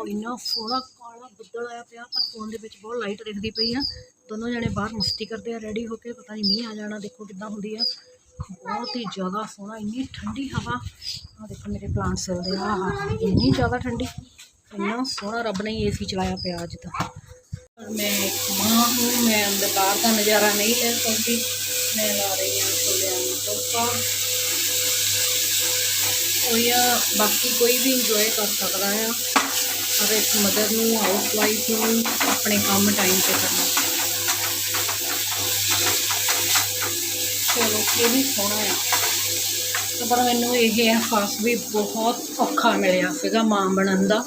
Wow ਇੰਨਾ ਸੋਹਣਾ ਕਾਲਾ ਬੱਦਲ ਆਇਆ ਪਿਆ, ਪਰ ਫੋਨ ਦੇ ਵਿੱਚ ਬਹੁਤ ਲਾਈਟ ਦਿਖਦੀ ਪਈ ਆ। ਦੋਨੋਂ ਜਣੇ ਬਾਹਰ ਮਸਤੀ ਕਰਦੇ ਆ ਰੈਡੀ ਹੋ ਕੇ ਪਤਾ ਨਹੀਂ ਮੀਂਹ ਆ ਜਾਣਾ, ਦੇਖੋ ਕਿੱਦਾਂ ਹੁੰਦੀ ਆ। ਬਹੁਤ ਹੀ ਜ਼ਿਆਦਾ ਸੋਹਣਾ, ਇੰਨੀ ਠੰਡੀ ਹਵਾ। ਆ ਦੇਖੋ ਮੇਰੇ ਪਲਾਂਟਸ ਚੱਲਦੇ ਆ ਇੰਨੀ ਜ਼ਿਆਦਾ ਠੰਡੀ। ਇੰਨਾ ਸੋਹਣਾ ਰੱਬ ਨੇ ਏਸੀ ਚਲਾਇਆ ਪਿਆ ਅੱਜ ਤਾਂ। ਮੈਂ ਮਾਂ ਹੂੰ ਮੈਂ ਅੰਦਰ ਬਾਹਰ ਦਾ ਨਜ਼ਾਰਾ ਨਹੀਂ ਲੈ ਸਕਦੀ। ਮੈਂ ਲਾ ਰਹੀ ਹਾਂ ਛੋਲਿਆਂ ਨੂੰ ਤੜਕਾ ਕੋਈ ਆ, ਬਾਕੀ ਕੋਈ ਵੀ ਇੰਜੋਏ ਕਰ ਸਕਦਾ ਆ। ਪਰ ਇੱਕ ਮਦਰ ਨੂੰ ਹਾਊਸ ਵਾਈਫ ਨੂੰ ਆਪਣੇ ਕੰਮ ਟਾਈਮ ਤੇ ਕਰਨਾ ਚਲੋ, ਇਹ ਵੀ ਸੋਹਣਾ ਆ। ਪਰ ਮੈਨੂੰ ਇਹ ਅਹਿਸਾਸ ਵੀ ਬਹੁਤ ਔਖਾ ਮਿਲਿਆ ਸੀਗਾ ਮਾਂ ਬਣਨ ਦਾ।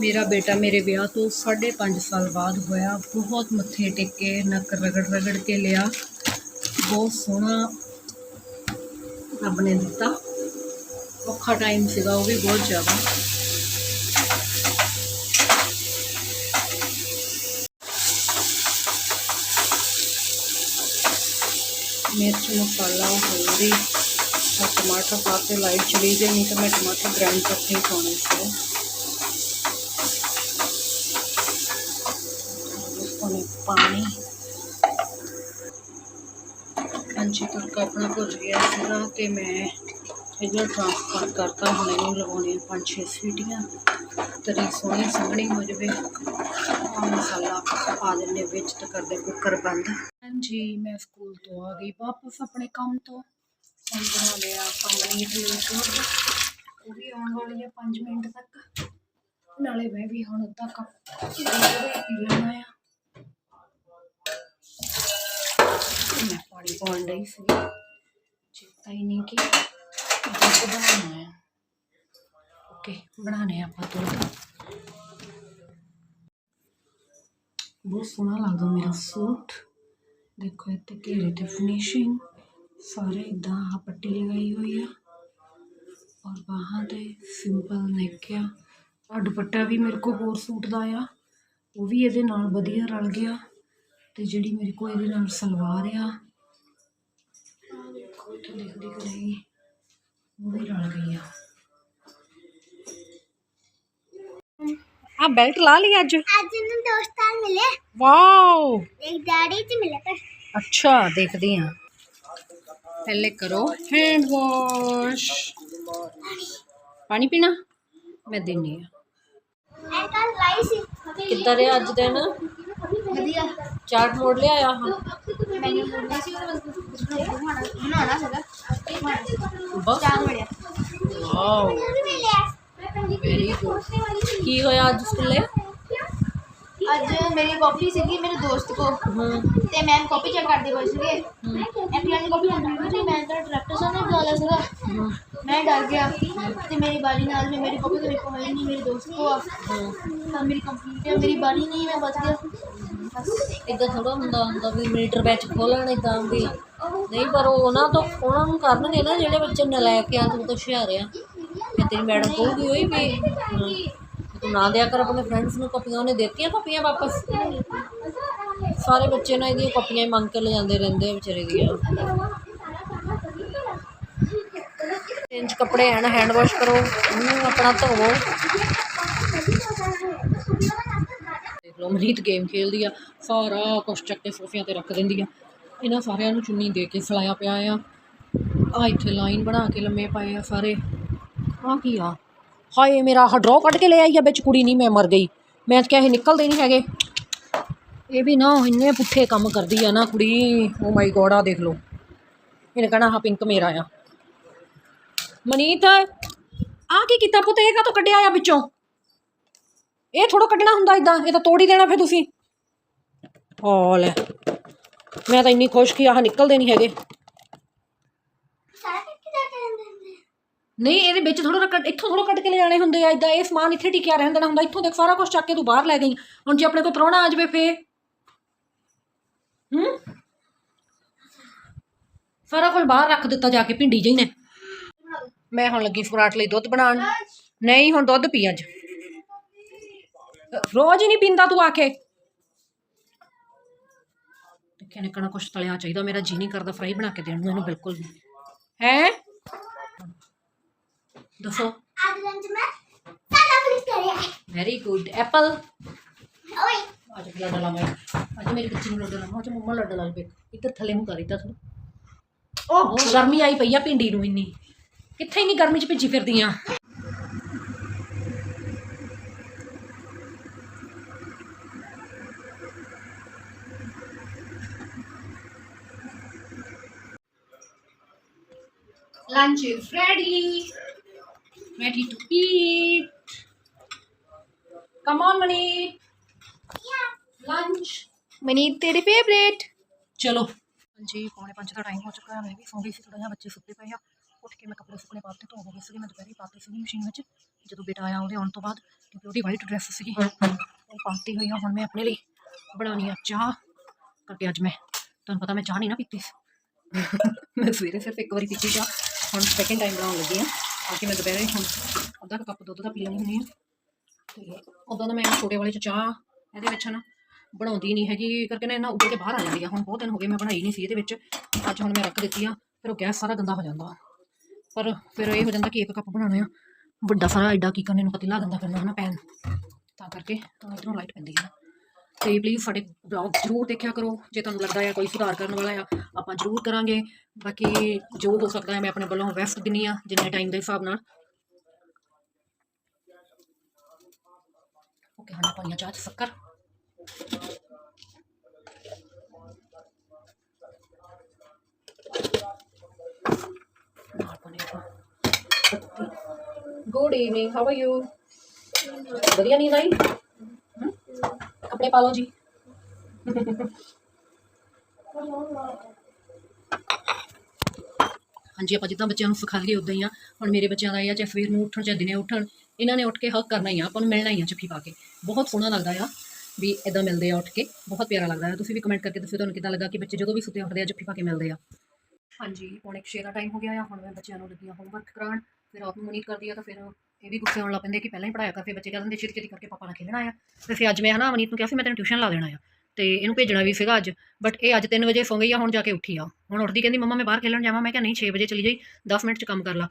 ਮੇਰਾ ਬੇਟਾ ਮੇਰੇ ਵਿਆਹ ਤੋਂ 5.5 ਸਾਲ ਬਾਅਦ ਹੋਇਆ। ਬਹੁਤ ਮੱਥੇ ਟੇਕੇ, ਨੱਕ ਰਗੜ ਰਗੜ ਕੇ ਲਿਆ। ਬਹੁਤ ਸੋਹਣਾ ਰੱਬ ਨੇ ਦਿੱਤਾ। ਔਖਾ ਟਾਈਮ ਸੀਗਾ, ਉਹ ਵੀ ਬਹੁਤ ਜ਼ਿਆਦਾ। मिर्च मसाला हल्दी और टमाटर पाते लाइट चली गई नहीं तो मैं टमाटर ग्राइंड करके ही पाने से पानी हाँ जी तुड़का अपना भुज गया सीगा तो मैं इधर ट्रांसफर करता हूँ इन लगाने पाँच छे सीटियाँ तरी सोहनी संघनी हो जाए मसाला पा दें बिच तो कर दे कुकर बंद ਜੀ, ਮੈਂ ਸਕੂਲ ਤੋਂ ਆ ਗਈ ਵਾਪਸ ਆਪਣੇ ਕੰਮ ਤੋਂ। ਹੁਣ ਬਣਾ ਲਿਆ ਆਪਾਂ ਪਨੀਰ ਨਿਊਟਰਲ ਉਹ ਵੀ ਆਉਣ ਵਾਲੀ ਹੈ 5 ਮਿੰਟ ਤੱਕ। ਨਾਲੇ ਮੈਂ ਵੀ ਹੁਣ ਅੱਧਾ ਕੱਪ ਪੀ ਲੈਣਾ ਆ। ਮੈਂ ਪਾਣੀ ਪਾਉਣ ਡਈ ਸੀ ਚੇਤਾ ਹੀ ਨਹੀਂ ਕਿ ਦੁੱਧ ਬਣਾਉਣਾ ਹੈ ਓਕੇ ਬਣਾਣੇ ਆਪਾਂ ਦੁੱਧ ਬਹੁਤ ਸੋਹਣਾ ਲੱਗਦਾ ਮੇਰਾ ਸੂਟ। ਦੇਖੋ, ਇੱਥੇ ਘੇਰੇ ਤੇ ਫਿਨਿਸ਼ਿੰਗ ਸਾਰੇ ਇਦਾਂ ਆਹ ਪੱਟੀ ਲਗਾਈ ਹੋਈ ਆ। ਔਰ ਬਾਹਾਂ ਤੇ ਸਿੰਪਲ ਨੈਕ ਆ। ਆਹ ਦੁਪੱਟਾ ਵੀ ਮੇਰੇ ਕੋਲ ਹੋਰ ਸੂਟ ਦਾ ਆ। ਉਹ ਵੀ ਇਹਦੇ ਨਾਲ ਵਧੀਆ ਰਲ ਗਿਆ। ਤੇ ਜਿਹੜੀ ਮੇਰੇ ਕੋਲ ਇਹਦੇ ਨਾਲ ਸਲਵਾਰ ਆ, ਦੇਖੋ ਇੱਥੇ ਦਿਖਦੀ ਕਿ ਉਹ ਵੀ ਰਲ ਗਈ ਆ। ਆ ਬੈਲਟ ਲਾ ਲਈ ਅੱਜ ਅੱਜ ਨੂੰ ਦੋਸਤਾਂ ਮਿਲੇ ਵਾਓ ਇੱਕ ਡੈਡੀ ਚ ਮਿਲੇ ਪਰ ਅੱਛਾ ਦੇਖਦੇ ਹਾਂ ਪਹਿਲੇ ਕਰੋ ਹੈਂਡ ਵਾਸ਼ ਪਾਣੀ ਪੀਣਾ ਮੈਂ ਦਿੰਨੀ ਆ ਇਹ ਕੱਲ ਲਾਈ ਸੀ ਕਿੱਦਾਂ ਰਿਹਾ ਅੱਜ ਦਿਨ ਵਧੀਆ ਚਾਰਟ ਮੋੜ ਵੈਰੀ ਗੁੱਡ ਕੀ ਹੋਇਆ ਅੱਜ ਸਕੂਲੇ ਅੱਜ ਮੇਰੀ ਕਾਪੀ ਸੀਗੀ ਮੇਰੇ ਦੋਸਤ ਕੋ। ਤੇ ਮੈਂ ਕਾਪੀ ਚੈੱਕ ਕਰਦੀ ਪਈ ਸੀਗੇ। ਐਪੀਆਂ ਦੀ ਕਾਪੀ ਅੰਦਰ ਸੀ ਮੈਂ ਤਾਂ ਡਾਇਰੈਕਟਰ ਸਾਹਿਬ ਨੇ ਬੁਲਾਇਆ ਸੀਗਾ। ਮੈਂ ਡਰ ਗਿਆ। ਤੇ ਮੇਰੀ ਬਾਰੀ ਨਾਲ ਵੀ ਮੇਰੀ ਕਾਪੀ ਕੋਲ ਹੈ ਨਹੀਂ ਮੇਰੇ ਦੋਸਤ ਕੋ ਆ। ਤਾਂ ਮੇਰੀ ਕੰਪਲੀਟ ਹੈ ਮੇਰੀ ਬਾਰੀ ਨਹੀਂ ਮੈਂ ਬਚ ਗਿਆ। ਇਦਾਂ ਥੋੜਾ ਹੁੰਦਾ ਹੁੰਦਾ ਵੀ ਮੀਟਰ ਬੈਚ ਖੋਲਣ ਇਦਾਂ ਵੀ। ਨਹੀਂ ਪਰ ਉਹ ਉਹਨਾਂ ਤੋਂ ਉਹਨਾਂ ਨੂੰ ਕਰਨਗੇ ਨਾ ਜਿਹੜੇ ਬੱਚੇ ਨਲਾਇਕ ਆ ਤੂੰ ਤਾਂ ਹੁਸ਼ਿਆਰ ਆ। ਫਿਰ ਤੇਰੀ ਮੈਡਮ ਕਹੂਗੀ ਹੋਈ ਵੀ ਹਾਂ, ਵੀ ਤੂੰ ਨਾ ਦਿਆ ਕਰ ਆਪਣੇ ਫਰੈਂਡਸ ਨੂੰ ਕਾਪੀਆਂ ਉਹਨੇ ਦਿੱਤੀਆਂ ਕਾਪੀਆਂ ਵਾਪਸ? ਸਾਰੇ ਬੱਚੇ ਨਾ ਇਹਦੀਆਂ ਕਾਪੀਆਂ ਹੀ ਮੰਗ ਕੇ ਲੈ ਜਾਂਦੇ ਰਹਿੰਦੇ ਆ ਵਿਚਾਰੇ ਦੀਆਂ। ਚੇਂਜ ਕੱਪੜੇ ਹਨ ਹੈਂਡ ਵਾਸ਼ ਕਰੋ ਉਹਨੂੰ ਆਪਣਾ ਧੋਵੋ। ਦੇਖ ਲਓ ਮਰੀਤ ਗੇਮ ਖੇਲਦੀ ਆ ਸਾਰਾ ਕੁਛ ਚੱਕ ਕੇ ਸੋਫਿਆਂ ਤੇ ਰੱਖ ਦਿੰਦੀ ਆ। ਇਹਨਾਂ ਸਾਰਿਆਂ ਨੂੰ ਚੁੰਨੀ ਦੇ ਕੇ ਫਲਾਇਆ ਪਿਆ ਆ। ਆ ਇੱਥੇ ਲਾਈਨ ਬਣਾ ਕੇ ਲੰਮੇ ਪਏ ਆ ਸਾਰੇ। ਆ ਕੀ ਆ? ਹਾਏ, ਮੇਰਾ ਹਡਰੋ ਕੱਢ ਕੇ ਲੈ ਆਈ ਆ, ਵਿੱਚ ਕੁੜੀ ਨਹੀਂ, ਮੈਂ ਮਰ ਗਈ। ਮੈਂ ਕਿਹਾ ਇਹ ਨਿਕਲਦੇ ਨਹੀਂ ਹੈਗੇ। ਇਹ ਵੀ ਨਾ ਇੰਨੇ ਪੁੱਠੇ ਕੰਮ ਕਰਦੀ ਆ ਨਾ ਕੁੜੀ। ਓ ਮਾਈ ਗੋਡ ਆ ਦੇਖ ਲਓ। ਇਹਨੇ ਕਹਣਾ ਹਾਂ ਪਿੰਕ ਮੇਰਾ ਆ। ਮਨੀਤ ਆ ਕੀ ਕੀਤਾ ਪੁੱਤ? ਇਹ ਕਾਹਤੋਂ ਕੱਢਿਆ ਆ ਵਿੱਚੋਂ? ਇਹ ਥੋੜਾ ਕੱਢਣਾ ਹੁੰਦਾ ਇਦਾਂ ਇਹ ਤਾਂ ਤੋੜ ਹੀ ਦੇਣਾ ਫਿਰ ਤੁਸੀਂ। ਓ ਲੈ। ਮੈਂ ਤਾਂ ਇੰਨੀ ਖੁਸ਼ ਕਿ ਆਹ ਨਿਕਲਦੇ ਨਹੀਂ ਹੈਗੇ ਸਾਰਾ ਕੱਟ ਜਾ ਕੇ ਰਹਿੰਦੇ ਨਹੀਂ, ਇਹਦੇ ਵਿੱਚ ਥੋੜਾ ਕੱਟ, ਇੱਥੋਂ ਥੋੜਾ ਕੱਟ ਕੇ ਲੈ ਜਾਣੇ ਹੁੰਦੇ ਆ ਇਦਾਂ ਇਹ ਸਮਾਨ ਇੱਥੇ ਟਿਕਿਆ ਰਹਿਣ ਦੇਣਾ ਹੁੰਦਾ, ਇੱਥੋਂ ਦੇਖ ਸਾਰਾ ਕੁਝ ਚੱਕ ਕੇ ਤੂੰ ਬਾਹਰ ਲੈ ਗਈ। ਹੁਣ ਜੇ ਆਪਣੇ ਕੋਲ ਪ੍ਰਾਹੁਣਾ ਆ ਜਾਵੇ ਫੇ ਹੂੰ? ਸਾਰਾ ਕੁਝ ਬਾਹਰ ਰੱਖ ਦਿੱਤਾ ਜਾ ਕੇ ਭਿੰਡੀ ਜਿਹੀ ਨੇ। ਮੈਂ ਹੁਣ ਲੱਗੀ ਫਰਾਟ ਲਈ ਦੁੱਧ ਬਣਾਉਣ। ਨਹੀਂ, ਹੁਣ ਦੁੱਧ ਪੀ ਅੱਜ। ਰੋਜ਼ ਹੀ ਨਹੀਂ ਪੀਂਦਾ ਤੂੰ ਆ ਕੇ। ਟਿੱਕੇ ਨੇ ਕਣਾ ਕੁਛ ਤਲਿਆ ਚਾਹੀਦਾ, ਮੇਰਾ ਜੀ ਨਹੀਂ ਕਰਦਾ ਫਰਾਈ ਬਣਾ ਕੇ ਦੇਣ ਨੂੰ, ਇਹਨੂੰ ਬਿਲਕੁਲ ਵੀ। ਹੈ? ਦੱਸੋ। ਅੱਜ ਲੰਚ ਮੈਂ ਸਾਡਾ ਫਿਲਿਸ ਕਰੇ ਵੈਰੀ ਗੁੱਡ ਐਪਲ ਅੱਜ ਲੱਡਾ ਲਾ ਮੈਂ ਅੱਜ ਮੇਰੀ ਬੱਚੀ ਨੂੰ ਲੱਡਾ ਲਾ ਅੱਜ ਮੰਮਾ ਲੱਡਾ ਲਾ ਪੇ ਇੱਧਰ ਥੱਲੇ ਨੂੰ ਕਰ ਦਿੱਤਾ ਤੂੰ ਓਹ। ਗਰਮੀ ਆਈ ਪਈ ਆ ਪਿੰਡੀ ਨੂੰ ਇੰਨੀ। ਕਿੱਥੇ ਇੰਨੀ ਗਰਮੀ ਚ ਭਿੱਜੀ ਫਿਰਦੀ ਆ Lunch is ready. Ready to eat. Come on, Mani. Lunch. Mani ਤੇਰੀ ਫੇਵਰੇਟ ਚਲੋ ਹਾਂਜੀ ਪੌਣੇ ਪੰਜ ਦਾ ਟਾਈਮ ਹੋ ਚੁੱਕਾ ਹੈ ਮੈਂ ਵੀ ਸੌਂ ਗਈ ਸੀ ਥੋੜਾ ਜਿਹਾ ਬੱਚੇ ਸੁੱਤੇ ਪਏ ਆ ਉੱਠ ਕੇ ਮੈਂ ਕੱਪੜੇ ਸੁੱਕਣੇ ਪਾਤੇ ਧੋ ਹੋ ਗਏ ਸੀਗੇ ਮੈਂ ਦੁਪਹਿਰੇ ਪਾਤੇ ਸੀਗੇ ਮਸ਼ੀਨ ਵਿੱਚ ਜਦੋਂ ਬੇਟਾ ਆਇਆ ਉਹਦੇ ਆਉਣ ਤੋਂ ਬਾਅਦ ਕਿਉਂਕਿ ਉਹਦੀ ਵਾਈਟ ਡਰੈਸ ਸੀਗੀ ਉਹ ਪਾਤੀ ਹੋਈ ਆ ਹੁਣ ਮੈਂ ਆਪਣੇ ਲਈ ਬਣਾਉਣੀ ਆ ਚਾਹ ਕਰਕੇ ਅੱਜ ਮੈਂ ਤੁਹਾਨੂੰ ਪਤਾ ਮੈਂ ਚਾਹ ਨਹੀਂ ਨਾ ਪੀਤੀ ਸੀ ਮੈਂ ਸਵੇਰੇ ਸਿਰਫ ਇੱਕ ਵਾਰੀ ਪੀਤੀ ਚਾਹ ਹੁਣ ਸੈਕਿੰਡ ਟਾਈਮ ਬਣਾਉਣ ਲੱਗੀ ਆ ਕਿਉਂਕਿ ਮੈਂ ਦੁਪਹਿਰੇ ਹੁਣ ਅੱਧਾ ਕੁ ਕੱਪ ਦੁੱਧ ਦਾ ਪੀ ਲੈਣੀ ਹੁੰਦੀ ਆ ਤੇ ਉਦੋਂ ਦਾ ਮੈਂ ਛੋਟੇ ਵਾਲੇ ਚ ਚਾਹ ਇਹਦੇ ਵਿੱਚ ਨਾ ਬਣਾਉਂਦੀ ਨਹੀਂ ਹੈਗੀ, ਕਰਕੇ ਨਾ ਇਹਨਾਂ ਉੱਬਲ ਕੇ ਬਾਹਰ ਆ ਜਾਂਦੀ ਆ। ਹੁਣ ਬਹੁਤ ਦਿਨ ਹੋ ਗਏ ਮੈਂ ਬਣਾਈ ਨਹੀਂ ਸੀ ਇਹਦੇ ਵਿੱਚ। ਅੱਜ ਹੁਣ ਮੈਂ ਰੱਖ ਦਿੱਤੀ ਆ, ਫਿਰ ਉਹ ਗੈਸ ਸਾਰਾ ਗੰਦਾ ਹੋ ਜਾਂਦਾ। ਪਰ ਫਿਰ ਇਹ ਹੋ ਜਾਂਦਾ ਕਿ ਇੱਕ ਕੱਪ ਬਣਾਉਣਾ ਆ। ਵੱਡਾ ਸਾਰਾ ਐਡਾ ਕੀ ਕਰਨੇ ਨੂੰ ਪਤੀਲਾ ਗੰਦਾ ਕਰਨਾ ਹੈ ਨਾ ਪੈਨ ਤਾਂ ਕਰਕੇ ਤਾਂ ਇਧਰੋਂ ਲਾਈਟ ਪੈਂਦੀ ਆ। ਤੇ ਪਲੀਜ਼ ਸਾਡੇ ਬਲੌਗ ਜ਼ਰੂਰ ਦੇਖਿਆ ਕਰੋ, ਜੇ ਤੁਹਾਨੂੰ ਲੱਗਦਾ ਹੈ ਕੋਈ ਸੁਧਾਰ ਕਰਨ ਵਾਲਾ ਆ, ਆਪਾਂ ਜ਼ਰੂਰ ਕਰਾਂਗੇ। ਬਾਕੀ ਜੋ ਹੋ ਸਕਦਾ ਹੈ ਮੈਂ ਆਪਣੇ ਵੱਲੋਂ ਬੈਸਟ ਦਿੰਨੀ ਆ, ਜਿੰਨੇ ਟਾਈਮ ਦੇ ਹਿਸਾਬ ਨਾਲ। ਓਕੇ ਹਾਂ ਪਾਈਆਂ ਚਾਹ 'ਚ ਸ਼ੱਕਰ। Good evening how are you ਵਧੀਆ ਨਹੀਂ ਆਈ? ਹਮ? ਕੱਪੜੇ ਪਾ ਲਓ ਜੀ ਹਾਂਜੀ ਆਪਾਂ ਜਿੱਦਾਂ ਬੱਚਿਆਂ ਨੂੰ ਸਿਖਾ ਲਈਏ ਉਦਾਂ ਹੀ ਆ ਹੁਣ ਮੇਰੇ ਬੱਚਿਆਂ ਦਾ ਇਹ ਆ ਚਾਹੇ ਸਵੇਰ ਨੂੰ ਉੱਠਣ ਚਾਹੇ ਦਿਨੇ ਉੱਠਣ ਇਹਨਾਂ ਨੇ ਉੱਠ ਕੇ ਹੱਕ ਕਰਨਾ ਹੀ ਆ ਆਪਾਂ ਨੂੰ ਮਿਲਣਾ ਹੀ ਆ ਜੱਫੀ ਪਾ ਕੇ ਬਹੁਤ ਸੋਹਣਾ ਲੱਗਦਾ ਆ ਵੀ ਇਦਾਂ ਮਿਲਦੇ ਆ ਉੱਠ ਕੇ ਬਹੁਤ ਪਿਆਰਾ ਲੱਗਦਾ ਆ ਤੁਸੀਂ ਵੀ ਕਮੈਂਟ ਕਰਕੇ ਦੱਸਿਓ ਤੁਹਾਨੂੰ ਕਿੱਦਾਂ ਲੱਗਾ ਕਿ ਬੱਚੇ ਜਦੋਂ ਵੀ ਸੁੱਤੇ ਉੱਠਦੇ ਆ ਜੱਫੀ ਪਾ ਕੇ ਮਿਲਦੇ ਆ ਹਾਂਜੀ ਹੁਣ ਇੱਕ ਸ਼ੇਰ ਦਾ ਟਾਈਮ ਹੋ ਗਿਆ ਆ ਹੁਣ ਮੈਂ ਬੱਚਿਆਂ ਨੂੰ ਲੱਗੀ ਆ ਹੋਮਵਰਕ ਕਰਾਉਣ ਫਿਰ ਰਾਤ ਨੂੰ ਮਨੀਤ ਕਰਦੀ ਆ ਤਾਂ ਫਿਰ ਇਹ ਵੀ ਗੁੱਸੇ ਆਉਣ ਲੱਗ ਪੈਂਦੇ ਕਿ ਪਹਿਲਾਂ ਹੀ ਪੜਾਇਆ ਕਰ, ਫਿਰ ਬੱਚੇ ਕਹਿੰਦੇ ਦਿੰਦੇ ਛੇਤੀ ਛੇਤੀ ਕਰਕੇ ਪਾਪਾ ਨਾਲ ਖੇਡਣਾ ਆ। ਤੇ ਫਿਰ ਅੱਜ ਮੈਂ ਹਨਾ ਮਨੀਤ ਨੂੰ ਕਿਹਾ ਸੀ ਮੈਂ ਤੈਨੂੰ ਟਿਊਸ਼ਨ ਲਾ ਦੇਣਾ ਆ। ਤੇ ਇਹਨੂੰ ਭੇਜਣਾ ਵੀ ਸੀਗਾ ਅੱਜ। ਬਟ ਇਹ ਅੱਜ 3 ਵਜੇ ਸੌਂ ਗਈ ਆ, ਹੁਣ ਜਾ ਕੇ ਉੱਠੀ ਆ। ਹੁਣ ਉੱਠਦੀ ਕਹਿੰਦੀ, ਮੰਮਾ, ਮੈਂ ਬਾਹਰ ਖੇਲਣ ਜਾਵਾਂ। ਮੈਂ ਕਿਹਾ, ਨਹੀਂ 6 ਵਜੇ ਚਲੀ ਜਾਈ 10 ਮਿੰਟ ਚ ਕੰਮ ਕਰ ਲਾ।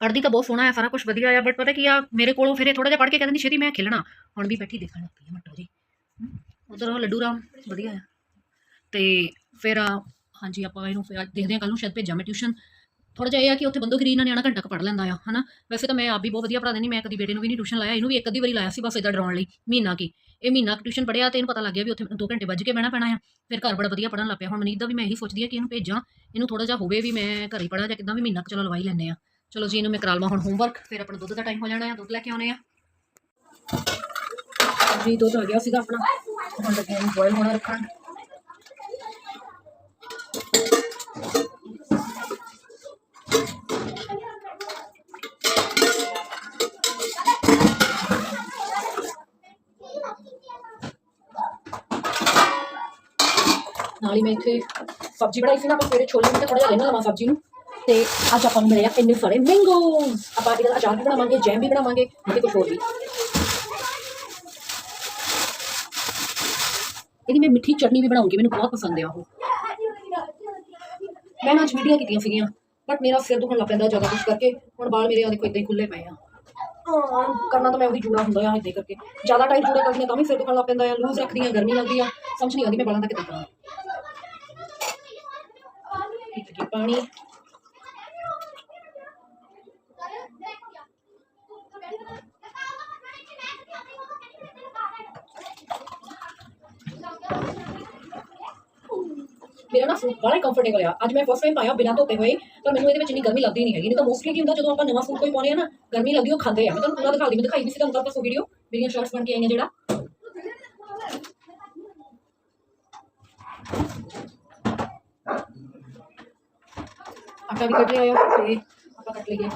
ਪੜ੍ਹਦੀ ਤਾਂ ਬਹੁਤ ਸੋਹਣਾ ਆ, ਸਾਰਾ ਕੁਝ ਵਧੀਆ ਆ। ਬਟ ਪਤਾ ਕੀ ਆ, ਮੇਰੇ ਕੋਲੋਂ ਫਿਰ ਥੋੜਾ ਜਿਹਾ ਪੜ੍ਹ ਕੇ ਕਹਿੰਦੀ, ਛੇਤੀ ਮੈਂ ਖੇਲਣਾ। ਹੁਣ ਵੀ ਬੈਠੀ ਦੇਖਣ ਲੱਗ ਆ ਮੱਟੋ ਜੀ ਉਧਰ ਉਹ ਲੱਡੂ ਰਾਮ, ਵਧੀਆ ਆ। ਤੇ ਫਿਰ, ਹਾਂਜੀ, ਆਪਾਂ ਇਹਨੂੰ ਫਿਰ ਦੇਖਦੇ ਹਾਂ ਕੱਲ ਨੂੰ ਸ਼ਾਇਦ ਭੇਜਾਂ ਮੈਂ ਟਿਊਸ਼ਨ ਥੋੜਾ ਜਿਹਾ ਇਹ ਆ ਕਿ ਉੱਥੇ ਬੰਦੋ ਗਰੀ ਨਾਲ ਨਿਆਣਾ ਘੰਟਾ ਕੁ ਪੜ੍ਹ ਲੈਂਦਾ ਆ, ਹਨਾ? ਵੈਸੇ ਤਾਂ ਮੈਂ ਆਪ ਵੀ ਬਹੁਤ ਵਧੀਆ ਪੜ੍ਹਾ ਦਿੰਦੀ ਮੈਂ ਕਦੀ ਬੇਟੇ ਨੂੰ ਵੀ ਨਹੀਂ ਟਿਊਸ਼ਨ ਲਾਇਆ, ਇਹਨੂੰ ਵੀ ਇੱਕ ਅੱਧੀ ਵਾਰੀ ਲਾਇਆ ਸੀ ਬਸ ਇਦਾਂ ਡਰਾਉਣ ਲਈ, ਮਹੀਨਾ ਕੀ ਇਹ ਮਹੀਨਾ ਟਿਊਸ਼ਨ ਪੜਿਆ ਤੇ ਇਹਨੂੰ ਪਤਾ ਲੱਗ ਗਿਆ ਵੀ ਉੱਥੇ 2 ਘੰਟੇ ਵੱਜ ਕੇ ਬਹਿਣਾ ਪੈਣਾ ਆ, ਫਿਰ ਘਰ ਬੜਾ ਵਧੀਆ ਪੜ੍ਹਨ ਲੱਗ ਪਿਆ। ਹੁਣ ਮਨੀਤ ਦਾ ਵੀ ਮੈਂ ਇਹੀ ਸੋਚਦੀ ਆ ਕਿ ਇਹਨੂੰ ਭੇਜਾਂ, ਇਹਨੂੰ ਥੋੜਾ ਜਿਹਾ ਹੋਵੇ ਵੀ ਮੈਂ ਘਰੇ ਪੜਾਂ ਜਾਂ ਕਿਦਾਂ ਵੀ ਮਹੀਨਾ ਕੁ ਚਲੋ ਲਵਾਈ ਲੈਂਦੇ ਆ। ਚਲੋ ਜੀ, ਇਹਨੂੰ ਮੈਂ ਕਰਾ ਲਵਾਂ ਹੁਣ ਹੋਮਵਰਕ ਫਿਰ ਆਪਣਾ ਦੁੱਧ ਦਾ ਟਾਈਮ ਹੋ ਜਾਣਾ ਆ, ਦੁੱਧ ਲੈ ਕੇ ਆਉਣੇ ਆ। ਜੀ, ਦੁੱਧ ਆ ਗਿਆ ਸੀਗਾ ਆਪਣਾ, ਹੁਣ ਲੱਗੇ ਇਹਨੂੰ ਬੋਇਲ ਹੋਣਾ ਰੱਖਣ ਨਾਲ ਹੀ ਮੈਂ ਇੱਥੇ ਸਬਜ਼ੀ ਬਣਾਈ ਸੀ ਨਾ, ਆਪਾਂ ਸਵੇਰੇ ਛੋਲੇ ਤੇ ਥੋੜਾ ਜਿਹਾ ਲੈਣਾ ਲਵਾਂ ਸਬਜ਼ੀ ਨੂੰ। ਤੇ ਅੱਜ ਆਪਾਂ ਨੂੰ ਮਿਲੇ ਇੰਨੇ ਸਾਰੇ ਮੈਂਗੋਜ਼ ਆਪਾਂ ਇਹਦਾ ਅਚਾਰ ਵੀ ਬਣਾਵਾਂਗੇ, ਜੈਮ ਵੀ ਬਣਾਵਾਂਗੇ ਤੇ ਕੁਝ ਹੋਰ ਵੀ। ਇਹਦੀ ਮੈਂ ਮਿੱਠੀ ਚਟਨੀ ਵੀ ਬਣਾਉਂਗੀ, ਮੈਨੂੰ ਬਹੁਤ ਪਸੰਦ ਆ ਉਹ। ਮੈਂ ਅੱਜ ਵੀਡੀਓ ਕੀਤੀਆਂ ਸੀਗੀਆਂ ਬਟ ਮੇਰਾ ਸਿਰ ਦੁਖਣ ਲੱਗ ਪੈਂਦਾ ਜ਼ਿਆਦਾ ਕੁਝ ਕਰਕੇ। ਹੁਣ ਵਾਲ ਮੇਰੇ ਆ ਦੇਖੋ ਇਦਾਂ ਹੀ ਖੁੱਲੇ ਪਏ ਆ। ਕਰਨਾ ਤਾਂ ਮੈਂ ਉਹੀ ਜੂੜਾ ਹੁੰਦਾ ਆ ਇਦਾਂ ਕਰਕੇ। ਜ਼ਿਆਦਾ ਟਾਈਟ ਜੂੜੇ ਕਰਦੀਆਂ ਤਾਂ ਵੀ ਸਿਰ ਦੁਖਣ ਲੱਗ ਪੈਂਦਾ ਆ, ਲੂਜ਼ ਰੱਖਦੀਆਂ ਗਰਮੀ ਲੱਗਦੀ ਆ। ਸਮਝ ਨਹੀਂ ਆਉਂਦੀ ਮੈਂ ਵਾਲਾਂ ਦਾ ਕਿੱਦਾਂ ਕਰਾਂ। ਇੱਕ ਕੀ ਪਾਣੀ ਮੇਰਾ ਨਾ ਸੂਟ ਬੜਾ ਕੰਫਰਟੇਬਲ ਆ ਅੱਜ ਮੈਂ ਫਸਟ ਟਾਈਮ ਪਾਇਆ ਬਿਨਾਂ ਧੋਤੇ ਹੋਏ ਪਰ ਮੈਨੂੰ ਇਹਦੇ ਵਿੱਚ ਇੰਨੀ ਗਰਮੀ ਲੱਗਦੀ ਨਹੀਂ ਹੈਗੀ ਨਹੀਂ ਤਾਂ ਮੋਸਟਲੀ ਕੀ ਹੁੰਦਾ ਜਦੋਂ ਆਪਾਂ ਨਵਾਂ ਸੂਟ ਕੋਈ ਪਾਉਂਦੇ ਆ ਨਾ ਗਰਮੀ ਲੱਗਦੀ ਉਹ ਖਾਂਦੇ ਆ ਮੈਂ ਤੁਹਾਨੂੰ ਪੂਰਾ ਦਿਖਾਉਂਦੀ ਮੈਂ ਦਿਖਾਈ ਨਹੀਂ ਸੀ ਤੁਹਾਨੂੰ ਕੱਲ ਪਰਸੋਂ ਵੀਡੀਓ ਮੇਰੀਆਂ ਸ਼ਾਰਟਸ ਬਣ ਕੇ ਆਈਆਂ ਜਿਹੜਾ ਆਟਾ ਵੀ ਕੱਟ ਲਿਆ ਆ ਤੇ ਆਪਾਂ ਕੱਟ ਲਈਏ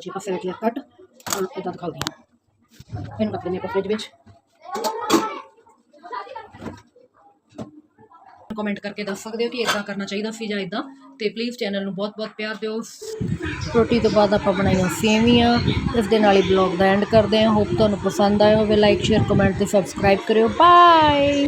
ਥੋੜਾ ਸੈਲਡ ਬੱਚੇ ਪਾਸੇ ਲਿਆ, ਕੱਟ ਇਦਾਂ ਦਿਖਾਉਂਦੀ ਹਾਂ। ਇਹਨੂੰ ਰੱਖ ਦਿੰਦੇ ਆਪਾਂ ਫ੍ਰਿਜ ਵਿੱਚ। ਕਮੈਂਟ ਕਰਕੇ ਦੱਸ ਸਕਦੇ ਹੋ ਕਿ ਇਦਾਂ ਕਰਨਾ ਚਾਹੀਦਾ ਸੀ ਜਾਂ ਇਦਾਂ ਤੇ ਪਲੀਜ਼ ਚੈਨਲ ਨੂੰ ਬਹੁਤ ਬਹੁਤ ਪਿਆਰ ਦਿਓ। ਰੋਟੀ ਤੋਂ ਬਾਅਦ ਆਪਾਂ ਬਣਾਈਆਂ ਸੇਵੀਆਂ। ਇਸ ਦੇ ਨਾਲ ਹੀ ਬਲੌਗ ਦਾ ਐਂਡ ਕਰਦੇ ਹਾਂ। ਹੋਪ ਤੁਹਾਨੂੰ ਪਸੰਦ ਆਇਆ ਹੋਵੇ ਲਾਈਕ ਸ਼ੇਅਰ ਕਮੈਂਟ ਤੇ ਸਬਸਕ੍ਰਾਈਬ ਕਰਿਓ। ਬਾਏ